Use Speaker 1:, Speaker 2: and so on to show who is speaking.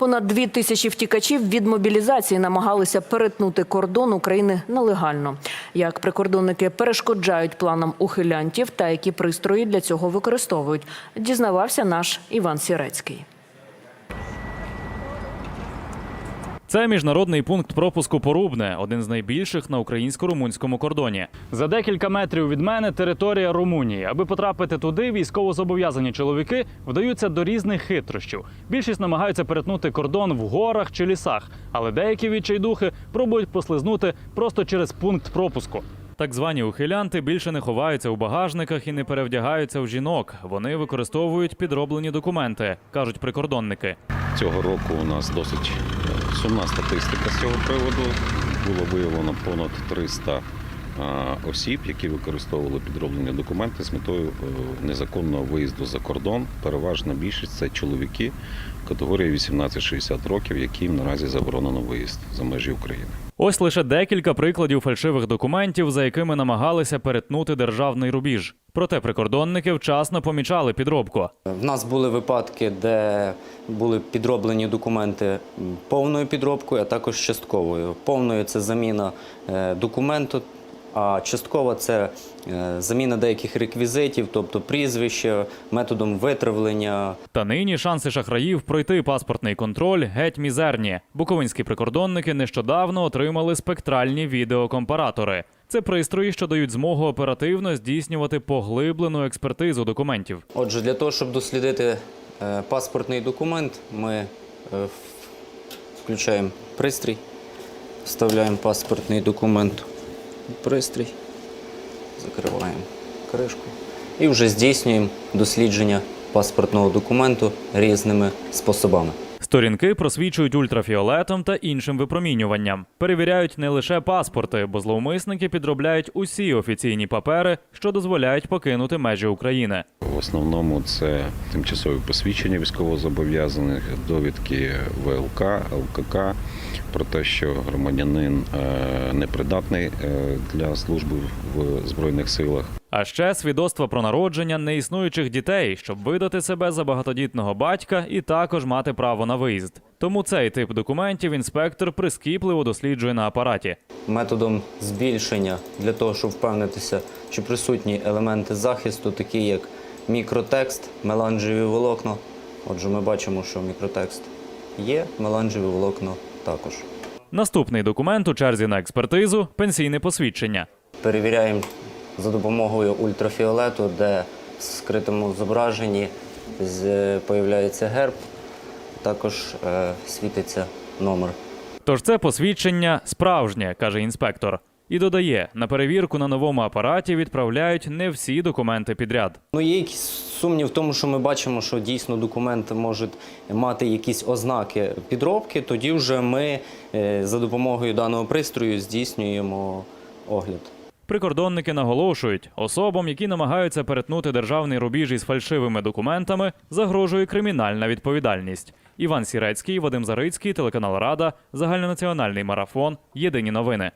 Speaker 1: Понад дві тисячі втікачів від мобілізації намагалися перетнути кордон України нелегально. Як прикордонники перешкоджають планам ухилянтів та які пристрої для цього використовують, дізнавався наш Іван Сірецький.
Speaker 2: Це міжнародний пункт пропуску Порубне, один з найбільших на українсько-румунському кордоні. За декілька метрів від мене територія Румунії. Аби потрапити туди, військовозобов'язані чоловіки вдаються до різних хитрощів. Більшість намагаються перетнути кордон в горах чи лісах, але деякі відчайдухи пробують послизнути просто через пункт пропуску. Так звані ухилянти більше не ховаються у багажниках і не перевдягаються в жінок. Вони використовують підроблені документи, кажуть прикордонники.
Speaker 3: Цього року у нас досить е, сумна статистика з цього приводу. Було виявлено понад 300 а, осіб, які використовували підроблені документи з метою е, незаконного виїзду за кордон. Переважна більшість це чоловіки категорії 18-60 років, яким наразі заборонено виїзд за межі України.
Speaker 2: Ось лише декілька прикладів фальшивих документів, за якими намагалися перетнути державний рубіж. Проте прикордонники вчасно помічали підробку.
Speaker 4: В нас були випадки, де були підроблені документи повною підробкою, а також частковою. Повною це заміна е, документу, а часткова це е, заміна деяких реквізитів, тобто прізвище, методом витравлення.
Speaker 2: Та нині шанси шахраїв пройти паспортний контроль геть мізерні. Буковинські прикордонники нещодавно отримали спектральні відеокомпаратори. Це пристрої, що дають змогу оперативно здійснювати поглиблену експертизу документів.
Speaker 4: Отже, для того, щоб дослідити е, паспортний документ, ми е, включаємо пристрій, вставляємо паспортний документ пристрій, закриваємо кришку і вже здійснюємо дослідження паспортного документу різними способами.
Speaker 2: Сторінки просвічують ультрафіолетом та іншим випромінюванням. Перевіряють не лише паспорти, бо зловмисники підробляють усі офіційні папери, що дозволяють покинути межі України.
Speaker 3: В основному це тимчасові посвідчення військовозобов'язаних, довідки ВЛК, ЛКК про те, що громадянин е, непридатний е, для служби в Збройних силах.
Speaker 2: А ще свідоцтва про народження неіснуючих дітей, щоб видати себе за багатодітного батька і також мати право на виїзд. Тому цей тип документів інспектор прискіпливо досліджує на апараті.
Speaker 4: Методом збільшення для того, щоб впевнитися, чи присутні елементи захисту, такі як мікротекст, меланжеві волокна. Отже, ми бачимо, що мікротекст є, меланжеві волокна також.
Speaker 2: Наступний документ у черзі на експертизу пенсійне посвідчення.
Speaker 4: Перевіряємо за допомогою ультрафіолету, де в скритому зображенні з- появляється герб, також е, світиться номер.
Speaker 2: Тож це посвідчення справжнє, каже інспектор. І додає, на перевірку на новому апараті відправляють не всі документи підряд.
Speaker 4: Ну, є якісь сумнів в тому, що ми бачимо, що дійсно документ може мати якісь ознаки підробки. Тоді вже ми е, за допомогою даного пристрою здійснюємо огляд.
Speaker 2: Прикордонники наголошують, особам, які намагаються перетнути державний рубіж із фальшивими документами, загрожує кримінальна відповідальність. Іван Сірецький, Вадим Зарицький, телеканал Рада, загальнонаціональний марафон. Єдині новини.